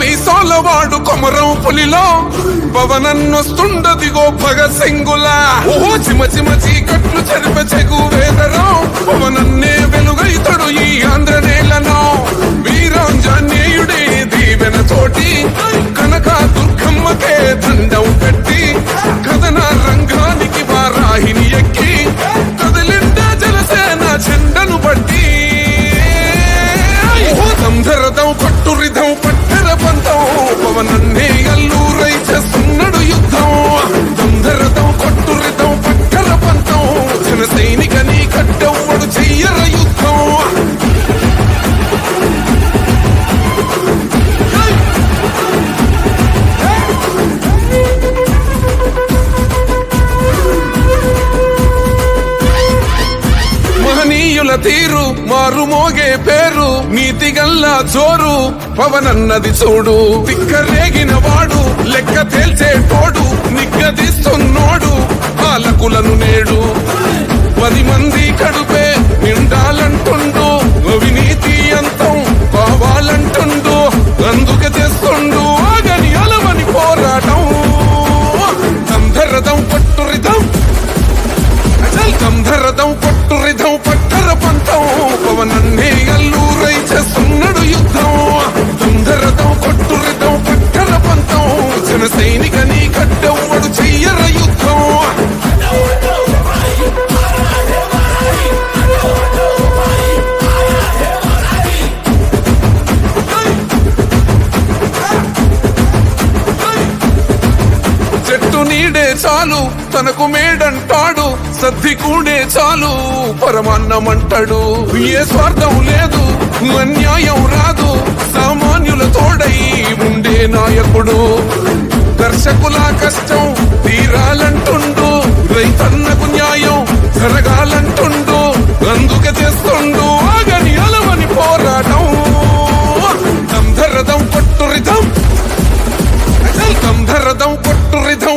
మీసాల వాడు కొమరం పులిలో. పవనన్నొస్తుండదిగో భగత్ సింగులా. ఓహో చిమ చిమ చీకట్లు తీరు మారు మోగే పేరు నీతి గల్లా చోరు పవనన్నది చూడు. తిక్కరేగిన వాడు లెక్క తేల్చే తోడు నిగ్గదిస్తున్నోడు పాలకులను నేడు. పది మంది కడుపు చాలు తనకు మేడంటాడు సద్ది కూడే చాలు పరమాన్నమంటాడు. ఏ స్వార్థం లేదు అన్యాయం రాదు సామాన్యుల తోడై ఉండే నాయకుడు. దర్శకుల కష్టం తీరాలంటుండు రైతన్నకు న్యాయం జరగాలంటుండు అందుకే చేస్తుండు ఆగని అలవని పోరాటం. ధరదం కొట్టు రిధం ధరదం కొట్టు రిధం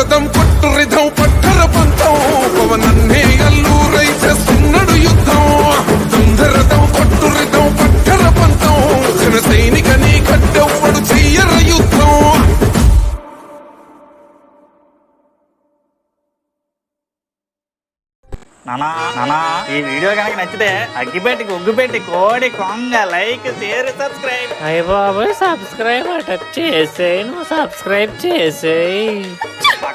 గంధరదం కొట్టు రిధం పట్టర పంతం. పవనన్నే అల్లూరై చేస్తున్నాడు యుద్ధం. గంధరదం కొట్టు రిధం పట్టర పంతం. జన సైనిక నీ కట్టెవ్వడు చెయ్యర యుద్ధం. నానా నానా ఈ వీడియో కనుక నచ్చితే అగ్గిపెట్టి ఉగ్గుపెట్టి కోడి కొంగ లైక్ షేర్ సబ్స్క్రైబ్. అయ్య బాబోయ్ సబ్స్క్రైబ్ అట చేసేయి నువ్వు సబ్స్క్రైబ్ చేసేయి.